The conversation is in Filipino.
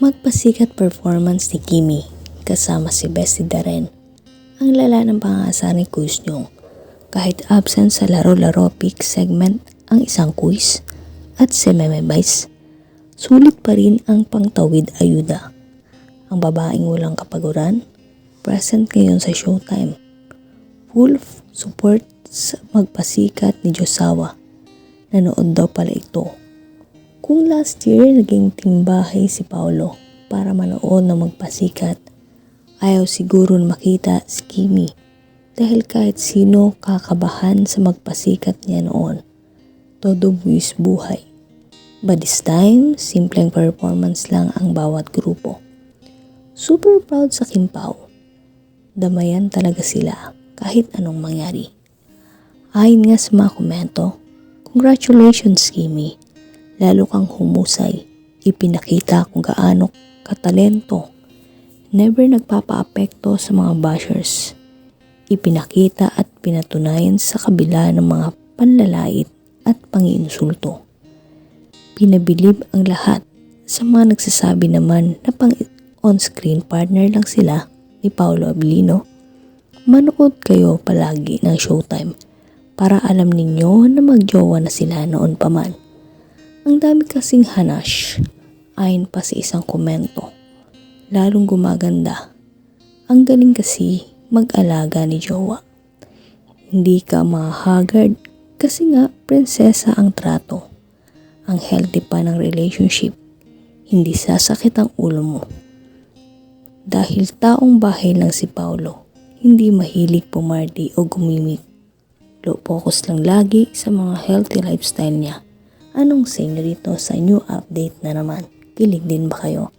Magpasikat performance ni Kimi kasama si Bestie Darren. Ang lala ng pangasa ni Kuis Nyong. Kahit absent sa laro-laro pick segment ang isang quiz at si Meme Vice, sulit pa rin ang pangtawid ayuda. Ang babaeng walang kapaguran, present ngayon sa showtime. Full support sa magpasikat ni Josawa. Nanood daw pala ito. Kung last year naging timbahay si Paolo para manood na magpasikat, ayaw siguro makita si Kimi dahil kahit sino kakabahan sa magpasikat niya noon. Todo buwis buhay. But this time, simpleng performance lang ang bawat grupo. Super proud sa Kimpao. Damayan talaga sila kahit anong mangyari. Ayon nga sa mga komento, Congratulations, Kimi. Lalo kang humusay. Ipinakita kung gaano katalento. Never nagpapa-apekto sa mga bashers. Ipinakita at pinatunayan sa kabila ng mga panlalait at pangiinsulto. Pinabilib ang lahat sa mga nagsasabi naman na pang on-screen partner lang sila ni Paolo Abilino. Manood kayo palagi ng Showtime para alam ninyo na magjowa na sila noon pa man. Ang dami kasing hanash, ayon pa sa isang komento. Lalong gumaganda. Ang galing kasi mag-alaga ni jowa. Hindi ka mahagard kasi nga prinsesa ang trato. Ang healthy pa ng relationship. Hindi sasakit ang ulo mo. Dahil taong bahay lang si Paulo, hindi mahilig pumarty o gumimik. Low focus lang lagi sa mga healthy lifestyle niya. Anong inyo dito sa new update na naman? Kilig din ba kayo?